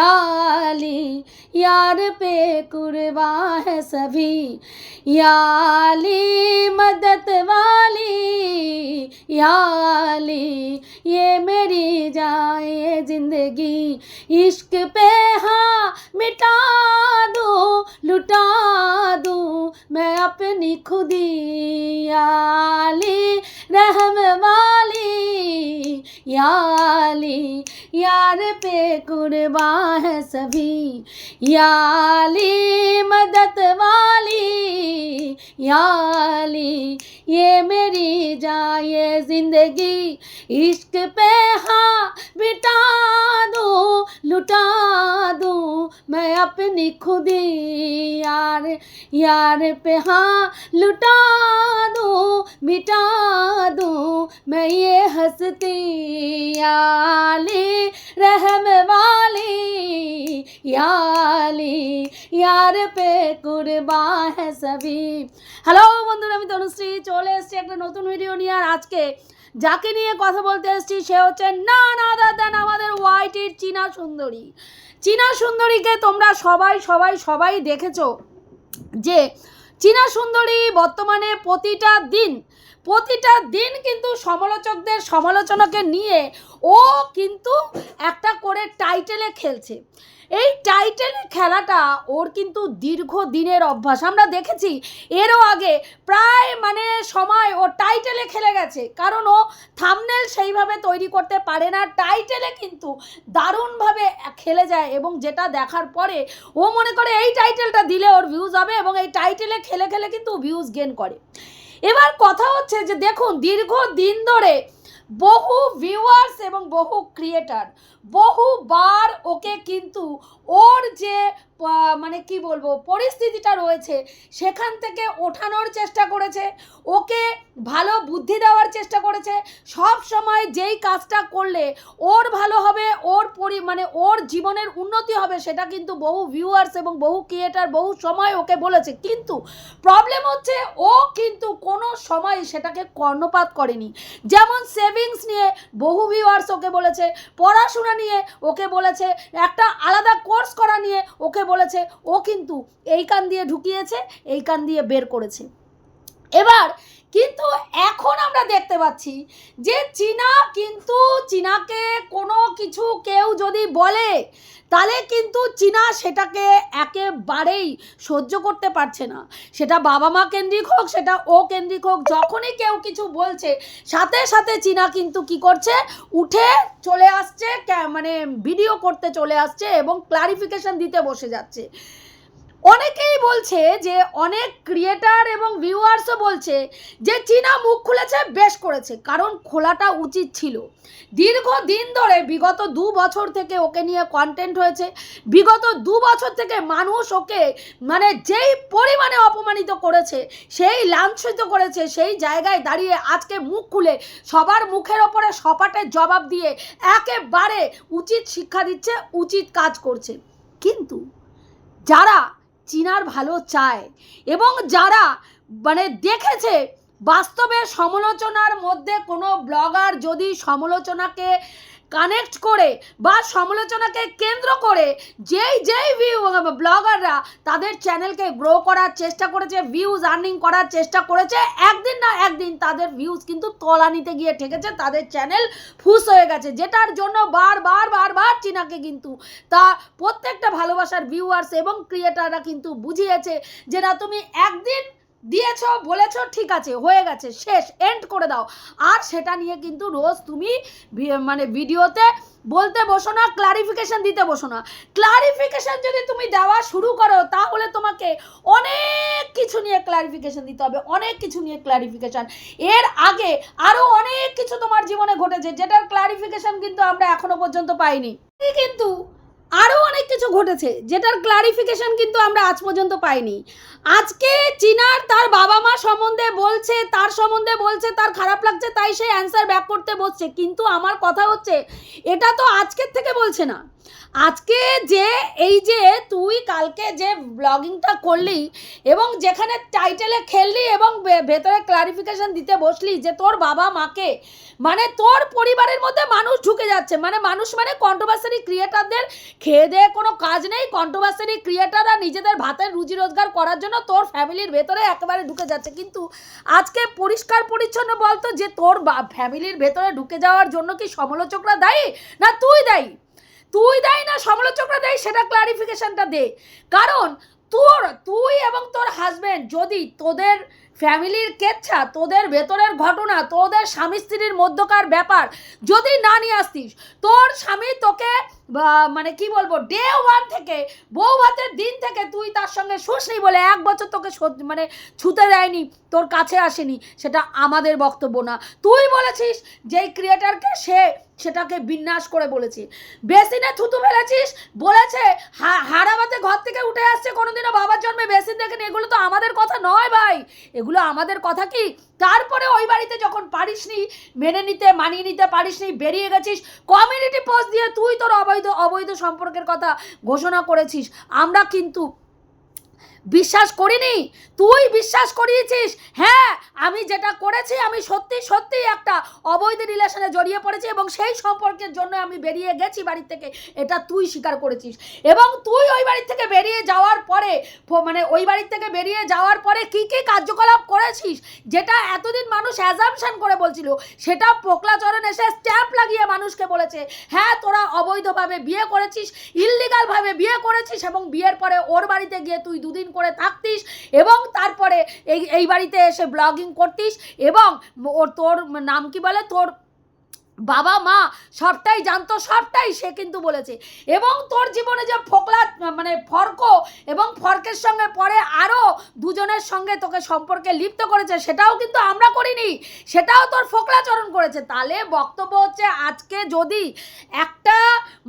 Adiós. याली यार पे कुर्बा है सभी। याली मदद वाली। याली, ये मेरी जाए ज़िंदगी। इश्क पे हाँ मिटा दूँ, लुटा दूँ मैं अपनी खुदी। याली रहम वाली। याली, यार पे कुर्बा है सभी। याली मदद वाली, याली, ये मेरी जाए ज़िंदगी। इश्क पे हाँ बिता दूँ, लुटा दूँ, मैं अपनी खुदी यार यार पे हाँ लुटा दूँ, मिटा दूँ, मैं ये हंसती। याली रहम वाली ইয়ালি, ইয়ার পে কুরবা হে সবি। হ্যালো বন্ধুরা, আমি তনুশ্রী, চলে এসেছি একটা নতুন ভিডিও নিয়ে। আর আজকে যাকে নিয়ে কথা বলতে এসেছি, সে হচ্ছে না না দেন আমাদের ওয়াইটির চীনা সুন্দরী। চীনা সুন্দরীকে তোমরা সবাই সবাই সবাই দেখেছ যে চীনা সুন্দরী বর্তমানে প্রতিটা দিন প্রতিটা দিন কিন্তু সমালোচকদের সমালোচনাকে নিয়ে ও কিন্তু একটা করে টাইটেলে খেলছে। এই টাইটেলে খেলাটা ওর কিন্তু দীর্ঘ দিনের অভ্যাস। আমরা দেখেছি, এরও আগে প্রায় মানে সময় ও টাইটেলে খেলে গেছে। কারণ ও থামনেল সেইভাবে তৈরি করতে পারে না টাইটেলে কিন্তু দারুণভাবে খেলে যায় এবং যেটা দেখার পরে ও মনে করে এই টাইটেলটা দিলে ওর ভিউজ হবে এবং এই টাইটেলে খেলে খেলে কিন্তু ভিউজ গেন করে। এবার কথা হচ্ছে যে দেখুন দীর্ঘ দিন ধরে বহু ভিউয়ার্স এবং বহু ক্রিয়েটার বহুবার ওকে কিন্তু ওর যে মানে কি বলব, পরিস্থিতিটা রয়েছে, সেখান থেকে ওঠানোর চেষ্টা করেছে, ওকে ভালো বুদ্ধি দেওয়ার চেষ্টা করেছে, সব সময় যেই কাজটা করলে ওর ভালো হবে, ওর পরি মানে ওর জীবনের উন্নতি হবে, সেটা কিন্তু বহু ভিউয়ার্স এবং বহু ক্রিয়েটার বহু সময় ওকে বলেছে। কিন্তু প্রবলেম হচ্ছে ও সময় সেটাকে কর্ণপাত করেনি। যেমন সেভিংস নিয়ে বহু ভিউয়ার্স ওকে বলেছে, পড়াশোনা নিয়ে ওকে বলেছে, একটা আলাদা কোর্স করা নিয়ে ওকে বলেছে, ও কিন্তু এই কান দিয়ে ঢুকিয়েছে, এই কান দিয়ে বের করেছে। এবার কিন্তু এখন আমরা দেখতে পাচ্ছি যে চীনা কিন্তু চীনাকে কোনো কিছু কেউ যদি বলে, তাহলে কিন্তু চীনা সেটাকে একেবারেই সহ্য করতে পারছে না। সেটা বাবা মা কেন্দ্রিক হোক, সেটা ও কেন্দ্রিক হোক, যখনই কেউ কিছু বলছে, সাথে সাথে চীনা কিন্তু কি করছে, উঠে চলে আসছে মানে ভিডিও করতে চলে আসছে এবং ক্লারিফিকেশন দিতে বসে যাচ্ছে। অনেকেই বলছে যে, অনেক ক্রিয়েটার এবং ভিউয়ার্সও বলছে যে, চীনা মুখ খুলেছে, বেশ করেছে, কারণ খোলাটা উচিত ছিল। দীর্ঘ দিন ধরে, বিগত দু বছর থেকে ওকে নিয়ে কন্টেন্ট হয়েছে, বিগত দু বছর থেকে মানুষ ওকে মানে যেই পরিমাণে অপমানিত করেছে, সেই লাঞ্ছিত করেছে, সেই জায়গায় দাঁড়িয়ে আজকে মুখ খুলে সবার মুখের ওপরে সপাটের জবাব দিয়ে একেবারে উচিত শিক্ষা দিচ্ছে, উচিত কাজ করছে। কিন্তু যারা চীনার ভালো চায়। এবং যারা মানে দেখেছে বাস্তবে সমালোচনার মধ্যে কোনো ব্লগার যদি সমালোচনাকে কানেক্ট করে বা সমালোচনাকে কেন্দ্র করে যেই যেই ভিউ ব্লগাররা তাদের চ্যানেলকে গ্রো করার চেষ্টা করেছে ভিউজ আর্নিং করার চেষ্টা করেছে, একদিন না একদিন তাদের ভিউজ কিন্তু তলানিতে গিয়ে ঠেকেছে, তাদের চ্যানেল ফুস হয়ে গেছে, যেটার জন্য বারবার বারবার চীনাকে কিন্তু তা প্রত্যেকটা ভালোবাসার ভিউয়ার্স এবং ক্রিয়েটাররা কিন্তু বুঝিয়েছে যে না, তুমি একদিন দিয়েছ, বলেছ, ঠিক আছে, হয়ে গেছে, শেষ এন্ড করে দাও। আর সেটা নিয়ে কিন্তু রোজ তুমি মানে ভিডিওতে বলতে বসো না ক্লারিফিকেশন দিতে বসো না। ক্লারিফিকেশন যদি তুমি দেওয়া শুরু করো, তাহলে তোমাকে অনেক কিছু নিয়ে ক্লারিফিকেশন দিতে হবে, অনেক কিছু নিয়ে ক্লারিফিকেশন এর আগে আরও অনেক কিছু তোমার জীবনে ঘটেছে, যেটার ক্লারিফিকেশন কিন্তু আমরা এখনও পর্যন্ত পাইনি। কিন্তু আরও অনেক কিছু ঘটেছে, যেটার ক্লারিফিকেশন কিন্তু আমরা আজ পর্যন্ত পাইনি। আজকে চিনার তার বাবা মা সম্বন্ধে বলছে, তার সম্বন্ধে বলছে, তার খারাপ লাগছে, তাই সে অ্যান্সার ব্যাক করতে বসছে। কিন্তু আমার কথা হচ্ছে, এটা তো আজকের থেকে বলছে না। আজকে যে এই যে কালকে যে ব্লগিংটা করলি এবং যেখানে টাইটেলে খেললি এবং ভেতরে ক্লারিফিকেশন দিতে বসলি যে তোর বাবা মাকে মানে তোর পরিবারের মধ্যে মানুষ ঢুকে যাচ্ছে। মানে মানুষ মানে কন্ট্রোভার্সারি ক্রিয়েটারদের খেয়ে দেয়ে কোনো কাজ নেই। কন্ট্রোভার্সারি ক্রিয়েটাররা নিজেদের ভাতের রুজি রোজগার করার জন্য তোর ফ্যামিলির ভেতরে একেবারে ঢুকে যাচ্ছে। কিন্তু আজকে পরিষ্কার পরিচ্ছন্ন বলতো যে তোর ফ্যামিলির ভেতরে ঢুকে যাওয়ার জন্য কি সমালোচকরা দায়ী না তুই দায়ী? তুই দেয় না, সমালোচকরা দেয়, সেটা ক্লারিফিকেশনটা দে। কারণ তোর, তুই এবং তোর হাজবেন্ড যদি তোদের ফ্যামিলির কেচ্ছা, তোদের ভেতরের ঘটনা, তোদের স্বামী স্ত্রীর মধ্যকার ব্যাপার যদি না নিয়ে আসতিস, তোর স্বামী তোকে মানে কি বলব ডে ওয়ান থেকে, বউ ভাতের দিন থেকে তুই তার সঙ্গে শুসনি বলে এক বছর তোকে মানে ছুতে দেয়নি, তোর কাছে আসেনি, সেটা আমাদের বক্তব্য না। তুই বলেছিস, যেই ক্রিয়েটারকে সে সেটাকে বিন্যাস করে বলেছি। বেসিনে থুতু ফেলেছিস? বলেছে হারাবাতে ঘর থেকে উঠে আসছে, কোনোদিনও বাবার জন্মে বেসিন দেখেনি। এগুলো তো আমাদের কথা নয় ভাই। এগুলো আমাদের কথা কি? তারপরে ওই বাড়িতে যখন পারিসনি, মেনে নিতে, মানিয়ে নিতে পারিসনি, বেরিয়ে গেছিস কমিউনিটি পোস্ট দিয়ে তুই তোর অবৈধ অবৈধ সম্পর্কের কথা ঘোষণা করেছিস। আমরা কিন্তু বিশ্বাস করিনি? তুই বিশ্বাস করিয়েছিস? হ্যাঁ আমি যেটা করেছি, আমি সত্যি সত্যি একটা অবৈধ রিলেশনে জড়িয়ে পড়েছি এবং সেই সম্পর্কের জন্য আমি বেরিয়ে গেছি বাড়ি থেকে। এটা তুই স্বীকার করেছিস। এবং তুই ওই বাড়ি থেকে বেরিয়ে যাওয়ার পরে মানে ওই বাড়ি থেকে বেরিয়ে যাওয়ার পরে কি কি কার্যকলাপ করেছিস? যেটা এতদিন মানুষ অ্যাজামশন করে বলছিল, সেটা পোকলাচরণ এসে স্ট্যাম্প লাগিয়ে মানুষকে বলেছে হ্যাঁ তোরা অবৈধভাবে বিয়ে করেছিস ইললিগালভাবে বিয়ে করেছিস এবং বিয়ের পরে ওর বাড়িতে গিয়ে তুই দুদিন করে থাকতিস এবং তারপরে এই এই বাড়িতে এসে ব্লগিং করতিস এবং ওর তোর নাম কি বলে? তোর বাবা মা সবটাই জানতো, সবটাই সে কিন্তু বলেছে। এবং তোর জীবনে যে ফোকলা মানে ফর্ক এবং ফর্কের সঙ্গে পরে আরও দুজনের সঙ্গে তোকে সম্পর্কে লিপ্ত করেছে, সেটাও কিন্তু আমরা করিনি। সেটাও তোর ফোকলাচরণ করেছে। তাহলে বক্তব্য হচ্ছে আজকে যদি একটা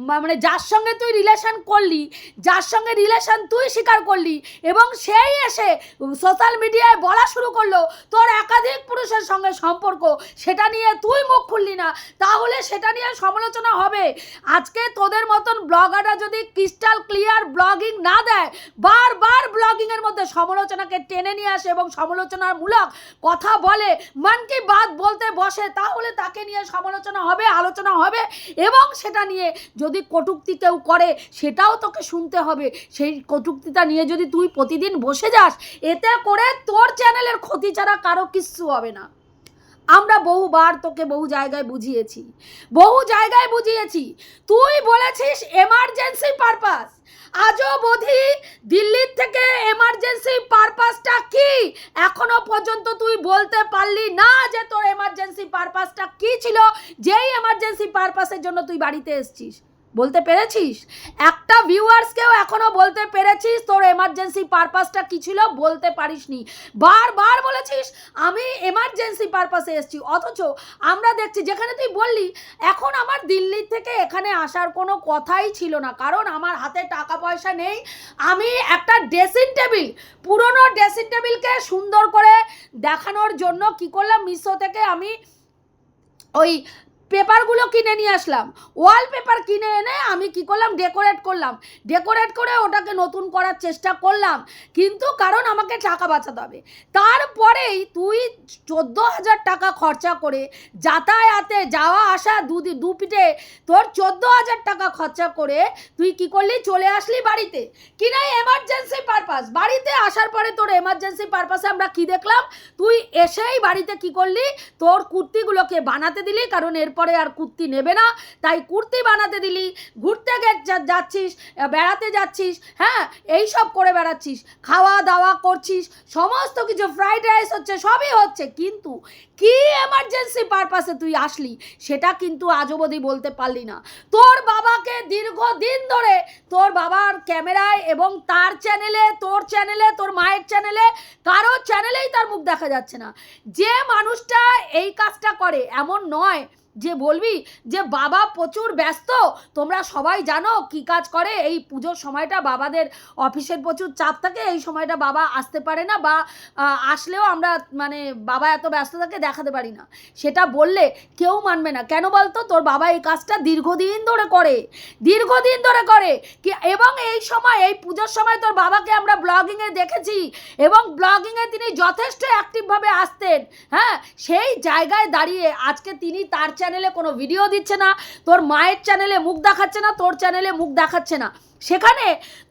মানে যার সঙ্গে তুই রিলেশন করলি, যার সঙ্গে রিলেশন তুই স্বীকার করলি, এবং সেই এসে সোশ্যাল মিডিয়ায় বলা শুরু করল, তোর একাধিক পুরুষের সঙ্গে সম্পর্ক, সেটা নিয়ে তুই মুখ খুললি না তাহলে সেটা নিয়ে সমালোচনা হবে। আজকে তোদের মতন ব্লগাররা যদি ক্রিস্টাল ক্লিয়ার ব্লগিং না দেয়, বারবার ব্লগিংয়ের মধ্যে সমালোচনাকে টেনে নিয়ে আসে এবং সমালোচনার মূলক কথা বলে, মন কি বাত বলতে বসে, তাহলে তাকে নিয়ে সমালোচনা হবে, আলোচনা হবে এবং সেটা নিয়ে যদি কটূক্তি কেউ করে, সেটাও তোকে শুনতে হবে। সেই কটূক্তিটা নিয়ে যদি তুই প্রতিদিন বসে যাস, এতে করে তোর চ্যানেলের ক্ষতি ছাড়া কারও কিচ্ছু হবে না। আমরা বহুবার তোকে বহু জায়গায় বুঝিয়েছি, বহু জায়গায় বুঝিয়েছি। তুই বলেছিস এমার্জেন্সি পারপাস আজও বোধি দিল্লির থেকে এমার্জেন্সি পারপাসটা কি? এখনও পর্যন্ত তুই বলতে পারলি না যে তোর এমার্জেন্সি পারপাসটা কি ছিল? যেই এমার্জেন্সি পারপাসের জন্য তুই বাড়িতে এসছিস। বলতে পেরেছিস? একটা ভিউয়ার্সকেও এখনও বলতে পেরেছিস? তোর এমার্জেন্সি পারপাসটা কি ছিল? বলতে পারিসনি। বারবার বলেছিস, আমি এমার্জেন্সি পারপাসে এসেছি। অথচ আমরা দেখছি, যেখানে তুই বললি, এখন আমার দিল্লি থেকে এখানে আসার কোনো কথাই ছিল না। কারণ আমার হাতে টাকা পয়সা নেই। আমি একটা ড্রেসিং টেবিল পুরনো ড্রেসিং টেবিলকে সুন্দর করে দেখানোর জন্য কি করলাম? মিশো থেকে আমি ওই পেপারগুলো কিনে নিয়ে আসলাম। ওয়াল পেপার কিনে এনে আমি কি করলাম? ডেকোরেট করলাম। ডেকোরেট করে ওটাকে নতুন করার চেষ্টা করলাম। কিন্তু কারণ আমাকে টাকা বাঁচাতে হবে। তারপরেই তুই চোদ্দ হাজার টাকা খরচা করে যাতায়াতে যাওয়া আসা দু পিঠে তোর চোদ্দ হাজার টাকা খরচা করে তুই কি করলি? চলে আসলি বাড়িতে। কি না এমার্জেন্সি পারপাস বাড়িতে আসার পরে তোর এমার্জেন্সি পারপাসে আমরা কি দেখলাম? তুই এসেই বাড়িতে কি করলি? তোর কুর্তিগুলোকে বানাতে দিলি। কারণ এরপরে আর কুর্তি নেবে না। তাই কুর্তি বানাতে দিলি, ঘুরতে যাচ্ছিস বেড়াতে যাচ্ছিস হ্যাঁ এই সব করে বেড়াচ্ছিস, খাওয়া দাওয়া করছিস, সমস্ত কিছু ফ্রাইড রাইস হচ্ছে, সবই হচ্ছে। কিন্তু কি এমার্জেন্সি পারপাসে তুই আসলি, সেটা কিন্তু আজ অবধি বলতে পারলি না। তোর বাবাকে দীর্ঘদিন ধরে তোর বাবার ক্যামেরায় এবং তার চ্যানেলে তোর চ্যানেলে তোর মায়ের চ্যানেলে কারও চ্যানেলেই তার মুখ দেখা যাচ্ছে না। যে মানুষটা এই কাজটা করে, এমন নয় যে বলবি যে বাবা প্রচুর ব্যস্ত, তোমরা সবাই জানো কি কাজ করে, এই পুজোর সময়টা বাবাদের অফিসের প্রচুর চাপ থাকে, এই সময়টা বাবা আসতে পারে না বা আসলেও আমরা মানে বাবা এত ব্যস্ত থাকে দেখাতে পারি না। সেটা বললে কেউ মানবে না। কেন বলতো? তোর বাবা এই কাজটা দীর্ঘদিন ধরে করে, দীর্ঘদিন ধরে করে কি, এবং এই সময়, এই পুজোর সময় তোর বাবাকে আমরা ব্লগিংয়ে দেখেছি, এবং ব্লগিংয়ে তিনি যথেষ্ট অ্যাক্টিভভাবে আসতেন হ্যাঁ? সেই জায়গায় দাঁড়িয়ে আজকে তিনি তার চ্যানেলে কোনো ভিডিও দিচ্ছে না, তোর মায়ের চ্যানেলে মুখ দেখাচ্ছে না, তোর চ্যানেলে মুখ দেখাচ্ছে না। সেখানে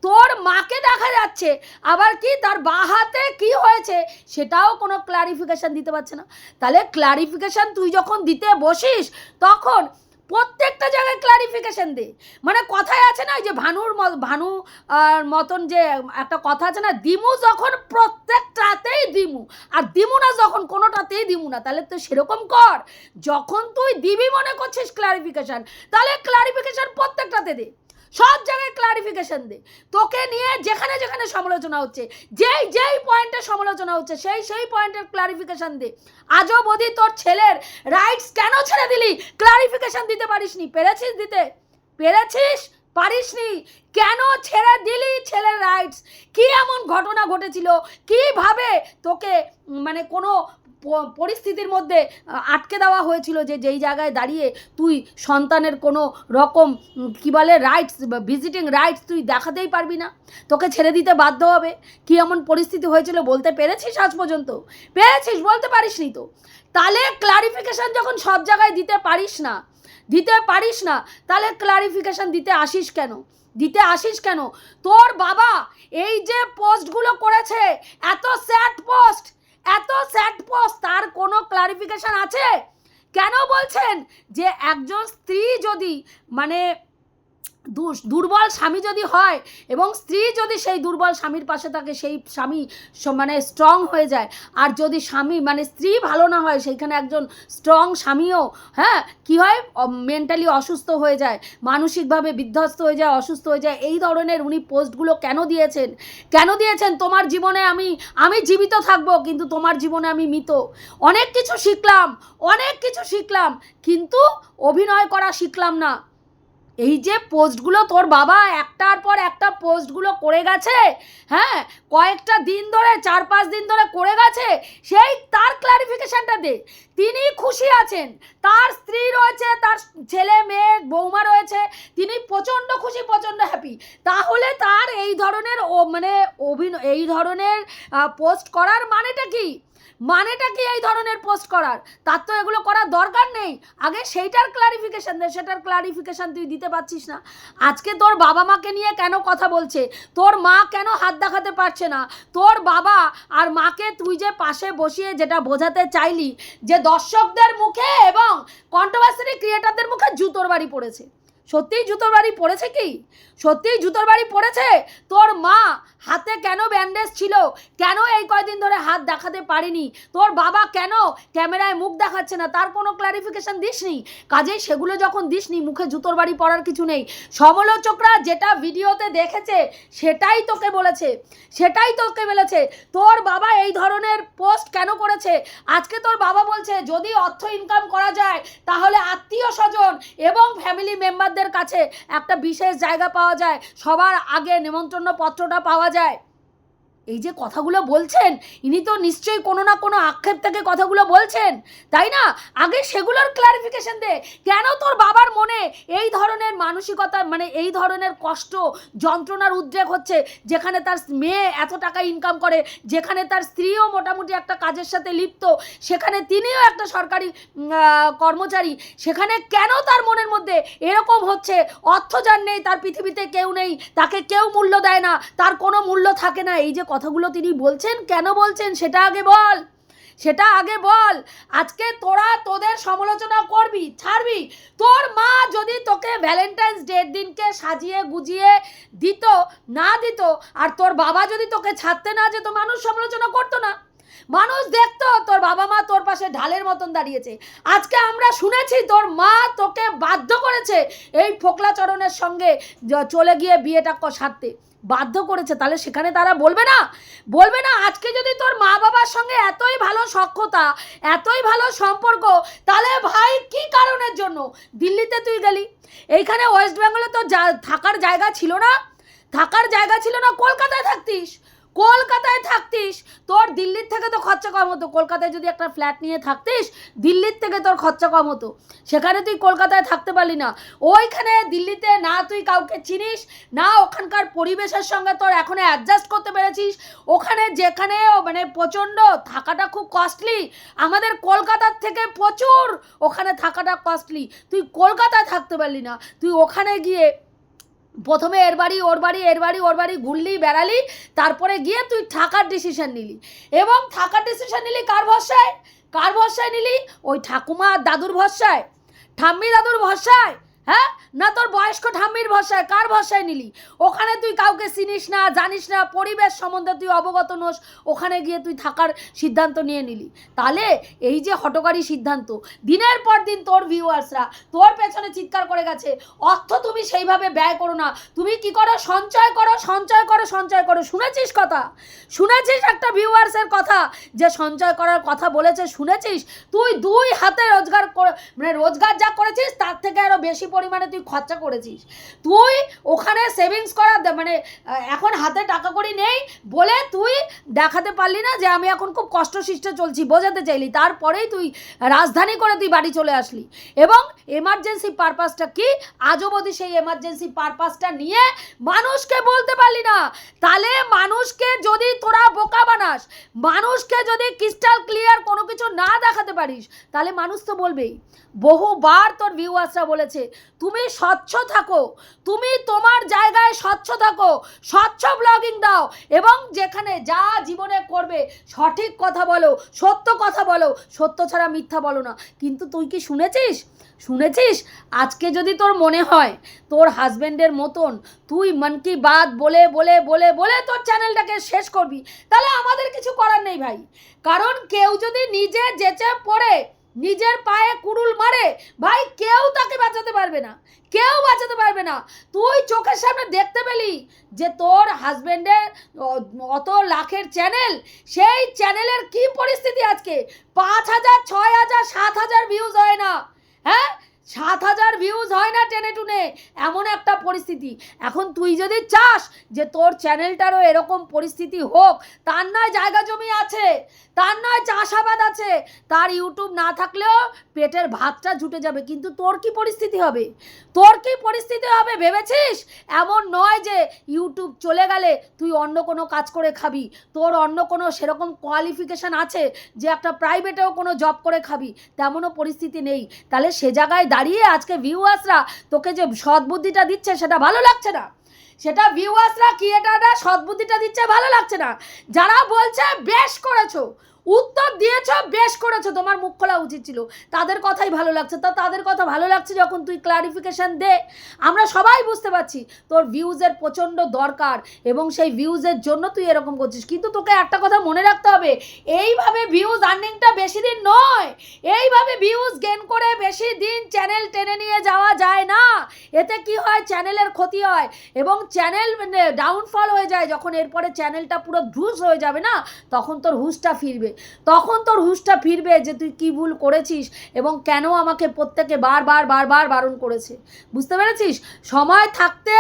তোর মাকে দেখা যাচ্ছে, আবার কি তার বাহাতে কি হয়েছে সেটাও কোনো ক্লারিফিকেশান দিতে পারছে না। তাহলে ক্লারিফিকেশান তুই যখন দিতে বসিস, তখন প্রত্যেকটা জায়গায় ক্লারিফিকেশন দে। মানে কথায় আছে না, ওই যে ভানুর ভানু আর মতন যে একটা কথা আছে না, দিমু যখন প্রত্যেকটাতেই দিমু, আর দিমু না যখন কোনোটাতেই দিমু না, তাহলে তো সেরকম কর। যখন তুই দিবি মনে করছিস ক্লারিফিকেশান তাহলে ক্লারিফিকেশন প্রত্যেকটাতে দে। সব জায়গায় ক্লারিফিকেশন দে। তোকে নিয়ে যেখানে যেখানে সমালোচনা হচ্ছে, যেই যেই পয়েন্টে সমালোচনা হচ্ছে, সেই সেই পয়েন্টের ক্লারিফিকেশন দে। আজও বদি তোর ছেলের রাইটস কেন ছেড়ে দিলি? ক্লারিফিকেশন দিতে পারিসনি। পেরেছিস দিতে? পেরেছিস? পারিসনি? কেন ছেড়ে দিলি ছেলের রাইটস কি এমন ঘটনা ঘটেছিল? কীভাবে তোকে মানে কোনো পরিস্থিতির মধ্যে আটকে দেওয়া হয়েছিল যে যেই জায়গায় দাঁড়িয়ে তুই সন্তানের কোনো রকম কি বলে রাইটস ভিজিটিং রাইটস তুই দেখাতেই পারবি না? তোকে ছেড়ে দিতে বাধ্য হবে। কি এমন পরিস্থিতি হয়েছিল বলতে পেরেছিস আজ পর্যন্ত? পেরেছিস, বলতে পারিসনি তো। তাহলে ক্লারিফিকেশন যখন সব জায়গায় দিতে পারিস না দিতে পারিস না, তাহলে ক্লারিফিকেশান দিতে আসিস কেন? দিতে আসিস কেন? তোর বাবা এই যে পোস্টগুলো করেছে, এত স্যাড পোস্ট এত স্যাড পোস্ট তার কোনো ক্লারিফিকেশান আছে? কেন বলছেন যে একজন স্ত্রী যদি মানে দুর্বল স্বামী যদি হয় এবং স্ত্রী যদি সেই দুর্বল স্বামীর পাশে থাকে, সেই স্বামী মানে স্ট্রং হয়ে যায়। আর যদি স্বামী মানে স্ত্রী ভালো না হয়, সেইখানে একজন স্ট্রং স্বামীও হ্যাঁ কি হয়? মেন্টালি অসুস্থ হয়ে যায়, মানসিকভাবে বিধ্বস্ত হয়ে যায়, অসুস্থ হয়ে যায়। এই ধরনের উনি পোস্টগুলো কেন দিয়েছেন? কেন দিয়েছেন? তোমার জীবনে আমি আমি জীবিত থাকব, কিন্তু তোমার জীবনে আমি মৃত। অনেক কিছু শিখলাম, অনেক কিছু শিখলাম, কিন্তু অভিনয় করা শিখলাম না। এই যে পোস্টগুলো তোর বাবা একটার পর একটা পোস্টগুলো করে গেছে হ্যাঁ? কয়েকটা দিন ধরে, চার পাঁচ দিন ধরে করে গেছে, সেই তার ক্লারিফিকেশনটা দে। তিনি খুশি আছেন। তার স্ত্রী রয়েছে, তার ছেলে, মেয়ে, বৌমা রয়েছে। তিনি প্রচণ্ড খুশি, প্রচণ্ড হ্যাপি তাহলে তার এই ধরনের ও মানে অভিনয় এই ধরনের পোস্ট করার মানেটা কি? মানেটা কি এই ধরনের পোস্ট করার? তার তো এগুলো করার দরকার নেই। আগে সেইটার ক্লারিফিকেশান দে, সেটার ক্লারিফিকেশান তুই দিতে পারছিস না। আজকে তোর বাবা মাকে নিয়ে কেন কথা বলছে? তোর মা কেন হাত দেখাতে পারছে না? তোর বাবা আর মাকে তুই যে পাশে বসিয়ে যেটা বোঝাতে চাইলি, যে দর্শকদের মুখে এবং কন্ট্রোভার্সারি ক্রিয়েটারদের মুখে জুতোর বাড়ি পড়েছে। সত্যিই জুতোর বাড়ি পড়েছে কি? সত্যিই জুতোর বাড়ি পড়েছে? তোর মা হাতে কেন ব্যান্ডেজ ছিল? কেন এই কয়দিন ধরে হাত দেখাতে পারিনি? তোর বাবা কেন ক্যামেরায় মুখ দেখাচ্ছে না? তার কোনো ক্লারিফিকেশন দিসনি? কাজেই সেগুলো যখন দিসনি, মুখে জুতোর বাড়ি পড়ার কিছু নেই। সমালোচকরা যেটা ভিডিওতে দেখেছে, সেটাই তোকে বলেছে। সেটাই তোকে বলেছে। তোর বাবা এই ধরনের পোস্ট কেন করেছে? আজকে তোর বাবা বলছে, যদি অর্থ ইনকাম করা যায়, তাহলে আত্মীয় স্বজন এবং ফ্যামিলি মেম্বারদের কাছে একটা বিশেষ জায়গা পাওয়া যায়। সবার আগে নেমন্ত্রণ পত্রটা পাওয়া যায়। এই যে কথাগুলো বলছেন, ইনি তো নিশ্চয়ই কোনো না কোনো আক্ষেপ থেকে কথাগুলো বলছেন। তাই না? আগে সেগুলোর ক্লারিফিকেশন দে। কেন তোর বাবার মনে এই ধরনের মানসিকতা মানে এই ধরনের কষ্ট, যন্ত্রণার উদ্রেক হচ্ছে, যেখানে তার মেয়ে এত টাকা ইনকাম করে, যেখানে তার স্ত্রীও মোটামুটি একটা কাজের সাথে লিপ্ত, সেখানে তিনিও একটা সরকারি কর্মচারী, সেখানে কেন তার মনের মধ্যে এরকম হচ্ছে? অর্থ যার নেই, তার পৃথিবীতে কেউ নেই, তাকে কেউ মূল্য দেয় না, তার কোনো মূল্য থাকে না। এই যে কথাগুলো তিনি বলছেন, কেন বলছেন সেটা আগে বল, সেটা আগে বল। আজকে তোরা তোদের সমালোচনা করবি, ছাড়বি। তোর মা যদি তোকে ভ্যালেন্টাইন্স ডের দিনকে সাজিয়ে গুজিয়ে দিত, না দিত, আর তোর বাবা যদি তোকে ছাড়তে না যেত, মানুষ সমালোচনা করতো না। মানুষ দেখতো, তোর বাবা মা তোর পাশে ঢালের মতন দাঁড়িয়েছে। আজকে আমরা শুনেছি তোর মা তোকে বাধ্য করেছে এই ফোকলাচরণের সঙ্গে চলে গিয়ে বিয়েটা সারতে। বাধ্য করেছে, তাহলে সেখানে তারা বলবে না? বলবে না, আজকে যদি তোর মা বাবার সঙ্গে এতই ভালো সক্ষতা এতই ভালো সম্পর্ক, তাহলে ভাই কি কারণের জন্য? দিল্লিতে তুই গেলি। এইখানে ওয়েস্ট বেঙ্গলে তো যা- থাকার জায়গা ছিল না? থাকার জায়গা ছিল না, কলকাতায় থাকতিস। কলকাতায় থাকতিস, তোর দিল্লির থেকে তো খরচা কম হতো। কলকাতায় যদি একটা ফ্ল্যাট নিয়ে থাকতিস, দিল্লির থেকে তোর খরচা কম হতো। সেখানে তুই কলকাতায় থাকতে পারলি না। ওইখানে দিল্লিতে না তুই কাউকে চিনিস, না ওখানকার পরিবেশের সঙ্গে তোর এখনও অ্যাডজাস্ট করতে পেরেছিস। ওখানে যেখানে মানে প্রচণ্ড থাকাটা খুব কস্টলি আমাদের কলকাতার থেকে প্রচুর ওখানে থাকাটা কস্টলি তুই কলকাতায় থাকতে পারলি না। তুই ওখানে গিয়ে প্রথমে এর বাড়ি, ওর বাড়ি, এর বাড়ি, ওর বাড়ি ঘুরলি, বেড়ালি, তারপরে গিয়ে তুই থাকার ডিসিশন নিলি। এবং থাকার ডিসিশান নিলি কার ভরসায়? কার ভরসায় নিলি? ওই ঠাকুমা দাদুর ভরসায়। ঠাম্মি দাদুর ভরসায়? হ্যাঁ? না তোর বয়স্ক ঠাম্মির ভরসায়, কার ভরসায় নিলি? ওখানে তুই কাউকে চিনিস না, জানিস না, পরিবেশ সম্বন্ধে তুই অবগত নোস, ওখানে গিয়ে তুই থাকার সিদ্ধান্ত নিয়ে নিলি। তাহলে এই যে হটকারী সিদ্ধান্ত, দিনের পর দিন তোর ভিউয়ার্সরা তোর পেছনে চিৎকার করে গেছে, অর্থ তুমি সেইভাবে ব্যয় করো না। তুমি কি করো? সঞ্চয় করো সঞ্চয় করো সঞ্চয় করো। শুনেছিস কথা? শুনেছিস একটা ভিউয়ার্সের কথা? যে সঞ্চয় করার কথা বলেছে, শুনেছিস? তুই দুই হাতে রোজগার মানে রোজগার যা করেছিস, তার থেকে আরও বেশি পরিমাণে তুই খরচা করেছিস। তুই ওখানে সেভিংস করা মানে এখন হাতে টাকা করি নেই বলে তুই দেখাতে পারলি না যে আমি এখন খুব কষ্ট কষ্টসিষ্টে চলছি, বোঝাতে চাইলি। তারপরেই তুই রাজধানী করে তুই বাড়ি চলে আসলি। এবং এমার্জেন্সি পারপাসটা কি? আজও অবধি সেই এমার্জেন্সি পারপাসটা নিয়ে মানুষকে বলতে পারলি না। তাহলে মানুষকে যদি তোরা বোকা বানাস, মানুষকে যদি ক্রিস্টাল ক্লিয়ার কোনো কিছু না দেখাতে পারিস, তাহলে মানুষ তো বলবেই। বহুবার তোর ভিউয়ার্সরা বলেছে তুমি স্বচ্ছ থাকো। তুমি তোমার জায়গায় স্বচ্ছ থাকো। স্বচ্ছ ব্লগিং দাও এবং যেখানে যা জীবনে করবে, সঠিক কথা বলো, সত্য কথা বলো। সত্য ছাড়া মিথ্যা বলো না। কিন্তু তুই কি শুনেছিস? শুনেছিস? আজকে যদি তোর মনে হয়, তোর হাজবেন্ডের মতন তুই মন কি বাত বলে বলে বলে বলে তোর চ্যানেলটাকে শেষ করবি, তাহলে আমাদের কিছু করার নেই ভাই। কারণ কেউ যদি নিজে যেচে পড়ে নিজের পায়ে কুড়ুল মারে, ভাই, কেউ তাকে বাঁচাতে পারবে না। কেউ বাঁচাতে পারবে না। তুই চোখের সামনে দেখতে পেলি যে তোর হাজবেন্ডের অত লাখের চ্যানেল সেই চ্যানেলের কি পরিস্থিতি আজকে? পাঁচ হাজার, ছয় হাজার, সাত হাজার ভিউজ হয় না। হ্যাঁ? সাত হাজার ভিউজ হয় না টেনে টুনে। এমন একটা পরিস্থিতি। এখন তুই যদি চাস যে তোর চ্যানেলটারও এরকম পরিস্থিতি হোক, তার নয় জায়গা জমি আছে, তার নয় চাষাবাদ আছে, তার ইউটিউব না থাকলেও পেটের ভাতটা জুটে যাবে। কিন্তু তোর কি পরিস্থিতি হবে? তোর কি পরিস্থিতি হবে ভেবেছিস? এমন নয় যে ইউটিউব চলে গেলে তুই অন্য কোনো কাজ করে খাবি। তোর অন্য কোনো সেরকম কোয়ালিফিকেশান আছে যে একটা প্রাইভেটেও কোনো জব করে খাবি। তেমনও পরিস্থিতি নেই। তাহলে সে জায়গায় দাঁড়িয়ে আজকে ভিউয়ার্সরা তোকে যে সদ্বুদ্ধিটা দিচ্ছে সেটা ভালো লাগছে না। সেটা ভিউয়ার্সরা ক্রিয়েটাররা সদ্বুদ্ধিটা দিচ্ছে ভালো লাগছে না। যারা বলছে, বেশ করেছ। উত্তর দিয়েছ, বেশ করেছ। তোমার মুখ খোলা উচিত ছিল। তাদের কথাই ভালো লাগছে। তা তাদের কথা ভালো লাগছে যখন তুই ক্লারিফিকেশান দে। আমরা সবাই বুঝতে পারছি, তোর ভিউজের প্রচণ্ড দরকার এবং সেই ভিউজের জন্য তুই এরকম করছিস। কিন্তু তোকে একটা কথা মনে রাখতে হবে, এইভাবে ভিউজ আর্নিংটা বেশি দিন নয়। এইভাবে ভিউজ গেন করে বেশি দিন চ্যানেল টেনে নিয়ে যাওয়া যায় না। এতে কি হয়? চ্যানেলের ক্ষতি হয় এবং চ্যানেল ডাউনফল হয়ে যায়। যখন এরপরে চ্যানেলটা পুরো ধূস হয়ে যাবে না, তখন তোর হুসটা ফিরবে। তখন তোর হুশটা ফিরবে যে তুই কি ভুল করেছিস এবং কেন আমাকে প্রত্যেকে বারবার বারবার বারণ করেছে। বুঝতে পেরেছিস? সময় থাকতে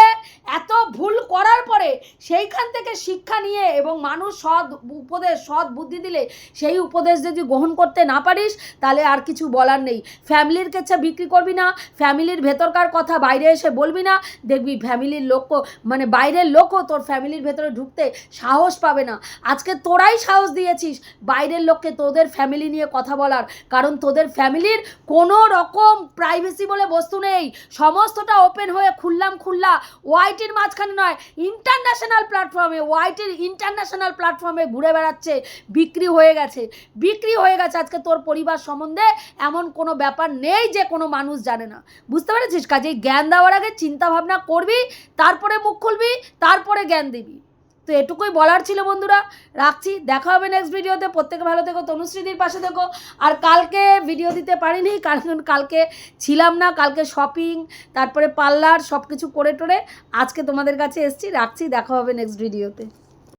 এত ভুল করার পরে সেইখান থেকে শিক্ষা নিয়ে এবং মানুষ সৎ উপদেশ, সৎ বুদ্ধি দিলে সেই উপদেশ যদি গ্রহণ করতে না পারিস, তাহলে আর কিছু বলার নেই। ফ্যামিলির কাছে বিক্রি করবি না, ফ্যামিলির ভেতরকার কথা বাইরে এসে বলবি না, দেখবি ফ্যামিলির লোক মানে বাইরের লোকও তোর ফ্যামিলির ভেতরে ঢুকতে সাহস পাবে না। আজকে তোরাই সাহস দিয়েছিস বাইরের লোককে তোদের ফ্যামিলি নিয়ে কথা বলার। কারণ তোদের ফ্যামিলির কোনো রকম প্রাইভেসি বলে বস্তু নেই। সমস্তটা ওপেন হয়ে খুললাম খুললা। ওয়াইটির মাঝখানে নয় ইন্টারন্যাশনাল প্ল্যাটফর্মে ওয়াইটির ইন্টারন্যাশনাল প্ল্যাটফর্মে ঘুরে বেড়াচ্ছে। বিক্রি হয়ে গেছে। বিক্রি হয়ে গেছে আজকে তোর পরিবার সম্বন্ধে। এমন কোনো ব্যাপার নেই যে কোনো মানুষ জানে না। বুঝতে পেরেছিস? কাজেই জ্ঞান দেওয়ার আগে চিন্তা ভাবনা করবি, তারপরে মুখ খুলবি, তারপরে জ্ঞান দিবি। তো এটুকুই বলার ছিল বন্ধুরা। রাখছি, দেখা হবে নেক্সট ভিডিওতে প্রত্যেকে ভালো থেকো, তনুশ্রীদির পাশে থেকো। আর কালকে ভিডিও দিতে পারিনি, কারণ কালকে ছিলাম না, কালকে শপিং তারপরে পার্লার সব কিছু করে টোরে আজকে তোমাদের কাছে এসছি। রাখছি, দেখা হবে নেক্সট ভিডিওতে